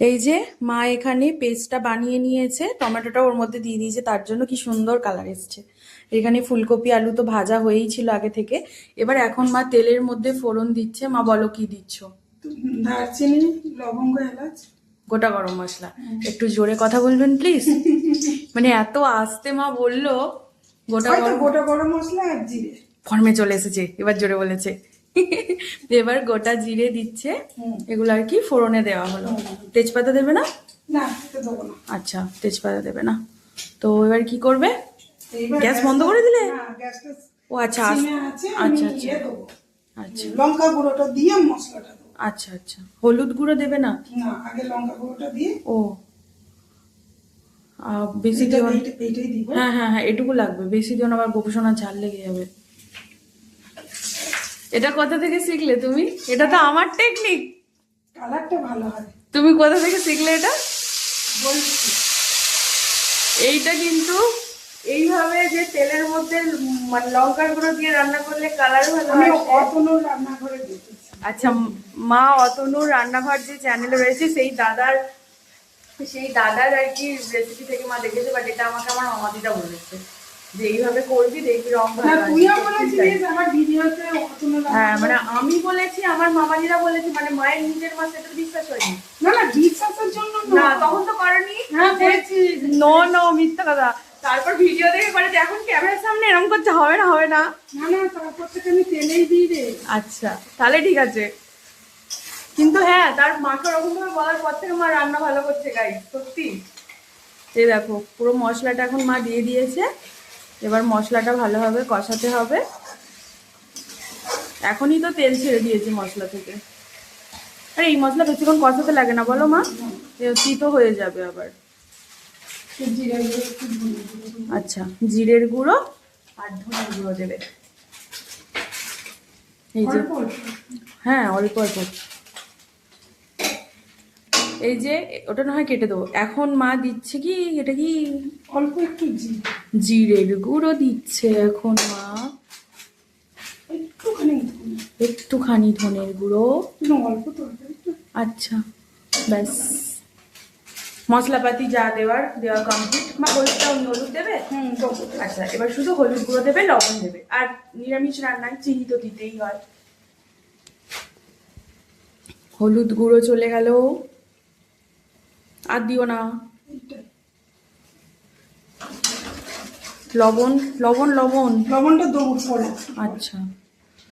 এই যে মা এখানে পেস্টটা বানিয়ে নিয়েছে টমেটোটা ওর মধ্যে দিয়ে দিয়েছে তার জন্য কি সুন্দর কালার এসছে। এখানে ফুলকপি আলু তো ভাজা হয়েই ছিল আগে থেকে। এবার এখন মা তেলের মধ্যে ফোড়ন দিচ্ছে। মা বলো কি দিচ্ছ? দারচিনি লবঙ্গ এলাচ। গোটা গরম মশলা। একটু জোরে কথা বলবেন প্লিজ মানে এত আস্তে মা বলল গোটা গোটা গরম মশলা আর জিরে। ফর্মে চলে এসেছে এবার জোরে বলেছে। এবার গোটা জিরে দিচ্ছে। এগুলো আর কি ফোড়নে দেওয়া হলো। তেজপাতা দেবে না? আচ্ছা তেজপাতা দেবে না। তো এবার কি করবে? গ্যাস বন্ধ করে দিলে? ও আচ্ছা আচ্ছা আচ্ছা। আচ্ছা। লঙ্কা গুঁড়োটা দিয়ে মশলাটা আচ্ছা আচ্ছা। হলুদ গুঁড়ো দেবে না? না আগে লঙ্কা গুঁড়োটা দিয়ে ও। বেশি দিও হ্যাঁ হ্যাঁ হ্যাঁ এটুকু লাগবে। বেশি দিও না আবার গোপসোনার ঝাল লেগে যাবে। এটা কোথা থেকে শিখলে তুমি? এটা তো আমার টেকনিক কালারটা ভালো হয়। তুমি কোথা থেকে শিখলে এটা? বলছি। এইটা কিন্তু এইভাবে যে তেলের মধ্যে মানে লঙ্কার গুঁড়ো দিয়ে রান্না করলে কালার ভালো আমি। অতনুর রান্নাঘরে দেখেছি। আচ্ছা মা অতনুর রান্নাঘর যে চ্যানেল রয়েছে সেই দাদার সেই দাদার আর কি রেসিপি থেকে মা দেখেছে বাট এটা আমাকে আমার মামাদিটা বলেছে। যে এইভাবে করবি দেখবি রং না ভালো তুইও আসবে। বলেছিলিস আমার ভিডিওতে হ্যাঁ মানে আমি বলেছি আমার মামাদিরা বলেছে মানে মায়ের নিজের মা সেটা বিশ্বাস হয়নি। না না বিশ্বাসের জন্য না তখন তো করেনি। হ্যাঁ বলেছি নো নো মিথ্যা কথা। তারপর ভিডিও দেখে করে এখন ক্যামেরার সামনে এরকম করতে হবে না হবে না। না না তারপর থেকে আমি তেলেই দিই রে। আচ্ছা তাহলে ঠিক আছে। কিন্তু হ্যাঁ তার মাকে ওরকম ভাবে বলার পর থেকে মা রান্না ভালো করছে গাই সত্যি। এই দেখো পুরো মশলাটা এখন মা দিয়ে দিয়েছে। এবার মশলাটা ভালোভাবে কষাতে হবে। এখনই তো তেল ছেড়ে দিয়েছি মশলা থেকে। আরে এই মশলা বেশিক্ষণ কষাতে লাগে না বলো মা। তিতো হয়ে যাবে আবার। আচ্ছা জিরের গুঁড়ো আর ধনের গুঁড়ো দেবে। এই যে। হ্যাঁ অল্প অল্প। এই যে ওটা না হয় কেটে দেবো। এখন মা দিচ্ছে কি এটা কি? অল্প একটু জিরে। জিরের গুঁড়ো দিচ্ছে এখন মা। একটুখানি একটুখানি ধনের গুঁড়ো। অল্প আচ্ছা ব্যাস। মশলাপাতি যা দেওয়ার দেওয়া কমপ্লিট মা হলুদটা অন্য হলুদ দেবে? হুম, আচ্ছা এবার শুধু হলুদ গুঁড়ো দেবে লবণ দেবে। আর নিরামিষ রান্নায় চিনি তো দিতেই হয়। হলুদ গুঁড়ো চলে গেল। আর দিও না। লবণ লবণ লবণ। লবণটা দেবো পরে আচ্ছা।